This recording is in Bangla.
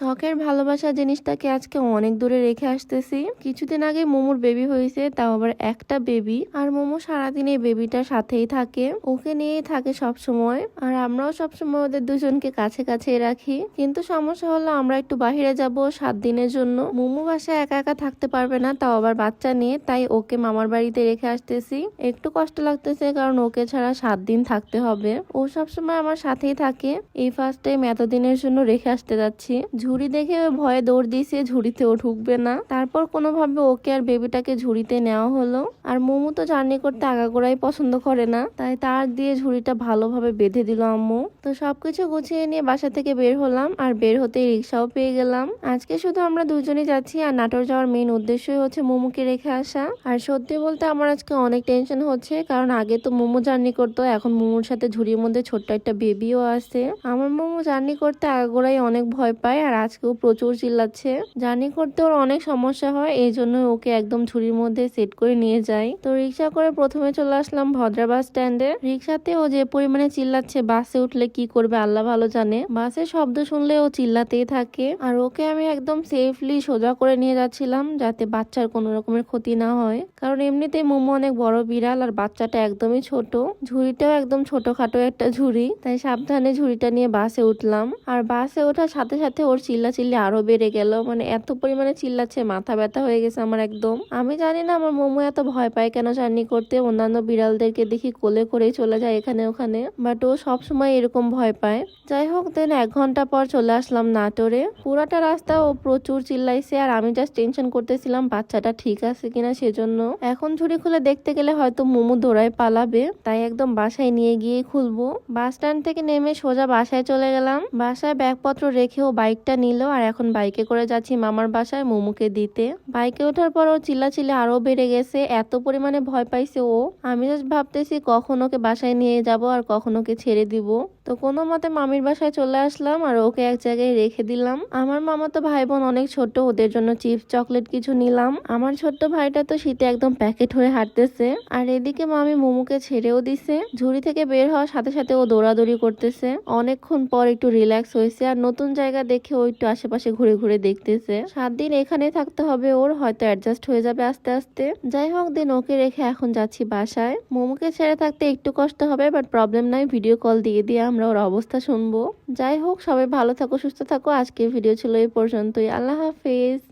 শখের ভালোবাসা জিনিসটাকে আজকে অনেক দূরে রেখে আসতেছি। কিছুদিন আগে মোমোর বেবি হয়েছে, তাও আবার একটা বেবি আর মোমো সারাদিন এই বেবিটার সাথেই থাকে। ওকে নিয়েই থাকে সব সময় আর আমরাও সব সময় ওদের দুজনকে কাছে কাছে রাখি। কিন্তু সমস্যা হলো আমরা একটু বাহিরে যাব সাত দিনের জন্য। মোমো বাসায় একা একা থাকতে পারবে না, তাও আবার বাচ্চা নিয়ে, তাই ওকে মামার বাড়িতে রেখে আসতেছি। একটু কষ্ট লাগতেছে, কারণ ওকে ছাড়া সাত দিন থাকতে হবে। ও সবসময় আমার সাথেই থাকে। এই ফার্স্ট টাইম এতদিনের জন্য রেখে আসতে যাচ্ছি। ঝুড়ি দেখে ভয়ে দৌড় দিয়েছে ঝুড়িতে ও ঢুকবে না। তারপর কোনোভাবে ওকে আর বেবিটাকে ঝুড়িতে নেওয়া হলো। আর মোমো তো জার্নি করতে আগাগোড়াই পছন্দ করে না, তাই তার দিয়ে ঝুড়িটা ভালোভাবে বেঁধে দিল আম্মু। তো সবকিছু গুছিয়ে নিয়ে বাসা থেকে বের হলাম আর বের হতেই রিক্সাও পেয়ে গেলাম। আজকে শুধু আমরা দুজনেই যাচ্ছি আর নাটোর যাওয়ার মেইন উদ্দেশ্যই হচ্ছে মোমোকে রেখে আসা। আর সত্যি বলতে আমার আজকে অনেক টেনশন হচ্ছে, কারণ আগে তো মোমো জার্নি করতো, এখন মোমোর সাথে ঝুড়ির মধ্যে ছোট্ট একটা বেবিও আছে। আমার মোমো জার্নি করতে আগাগোড়াই অনেক ভয় পায় আর আজকেও প্রচুর চিল্লাচ্ছে। জার্নি করতে ওর অনেক সমস্যা হয়, এই জন্য ওকে একদম ঝুড়ির মধ্যে সেট করে নিয়ে যাই। তো রিক্সা করে প্রথমে চলে আসলাম ভদ্রা বাস স্ট্যান্ডে। রিক্সাতে ও যে পরিমাণে চিল্লাচ্ছে, বাসে উঠলে কি করবে আল্লাহ ভালো জানে। বাসের শব্দ শুনলে ও চিল্লাতেই থাকে। আর ওকে আমি একদম সেফলি সোজা করে নিয়ে যাচ্ছিলাম, যাতে বাচ্চার কোনো রকমের ক্ষতি না হয়। কারণ এমনিতেই মোমো অনেক বড় বিড়াল আর বাচ্চাটা একদমই ছোট। ঝুড়িটাও একদম ছোটখাটো একটা ঝুড়ি, তাই সাবধানে ঝুড়িটা নিয়ে বাসে উঠলাম। আর বাসে ওঠার সাথে সাথে ওর চিল্লা চিল্লি আরও বেড়ে গেল। মানে এত পরিমাণে চিল্লাচ্ছে, মাথা ব্যথা হয়ে গেছে আমার একদম। আমি জানি না আমার মোমো এত ভয় পায় কেন জার্নি করতে। অন্যান্য বিড়ালদেরকে দেখি কোলে করেই চলে যায় এখানে ওখানে। বাট ও সব সময় এরকম ভয় পায়। যাই হোক দেন এক ঘণ্টা পর চলে আসলাম নাটোরে। পুরাটা রাস্তা ও প্রচুর চিল্লাইছে আর আমি জাস্ট টেনশন করতেছিলাম, বাচ্চাটা ঠিক আছে কিনা সেজন্য। এখন ঝুড়ি খুলে দেখতে গেলে হয়তো মোমো দৌড়ায় পালাবে। তাই একদম বাসায় নিয়ে গিয়ে খুলবো। বাস স্ট্যান্ড থেকে নেমে সোজা বাসায় চলে গেলাম। বাসায় ব্যাগপত্র রেখে ও বাইকটা নিল আর এখন বাইকে করে যাচ্ছি মামার বাসায় মোমোকে দিতে। বাইকে ওঠার পর ও চিল্লাচিল্লি আরও বেড়ে গেছে, এত পরিমাণে ভয় পাইছে ও। আমি জাস্ট ভাবতেছি কখন ওকে বাসায় নিয়ে যাব আর কখন ওকে ছেড়ে দিব। তো কোনো মতে মামির বাসায় চলে আসলাম আর ওকে এক জায়গায় রেখে দিলাম। আমার মামা তো ভাই বোন অনেক ছোট, ওদের জন্য চিপস, চকলেট কিছু নিলাম। আমার ছোট্ট ভাইটা তো শীতে একদম প্যাকেট হয়ে হাঁটতেছে। আর এদিকে মামি মোমোকে ছেড়েও দিছে। ঝুড়ি থেকে বের হওয়ার সাথে সাথে ও দৌড়াদৌড়ি করতেছে। অনেকক্ষণ পর একটু রিল্যাক্স হয়েছে আর নতুন জায়গা দেখে একটু আশেপাশে ঘুরে ঘুরে দেখতেছে। সাত দিন এখানে থাকতে হবে, ওর হয়তো অ্যাডজাস্ট হয়ে যাবে আস্তে আস্তে। যাই হোক, দিন ওকে রেখে এখন যাচ্ছি বাসায়। মোমোকে ছেড়ে থাকতে একটু কষ্ট হবে বাট প্রবলেম নাই ভিডিও কল দিয়ে দিয়ে আমরা ওর অবস্থা শুনব। যাই হোক, সবাই ভালো থাকো, সুস্থ থাকো। আজকে ভিডিও ছিল এই পর্যন্তই। আল্লাহ হাফেজ।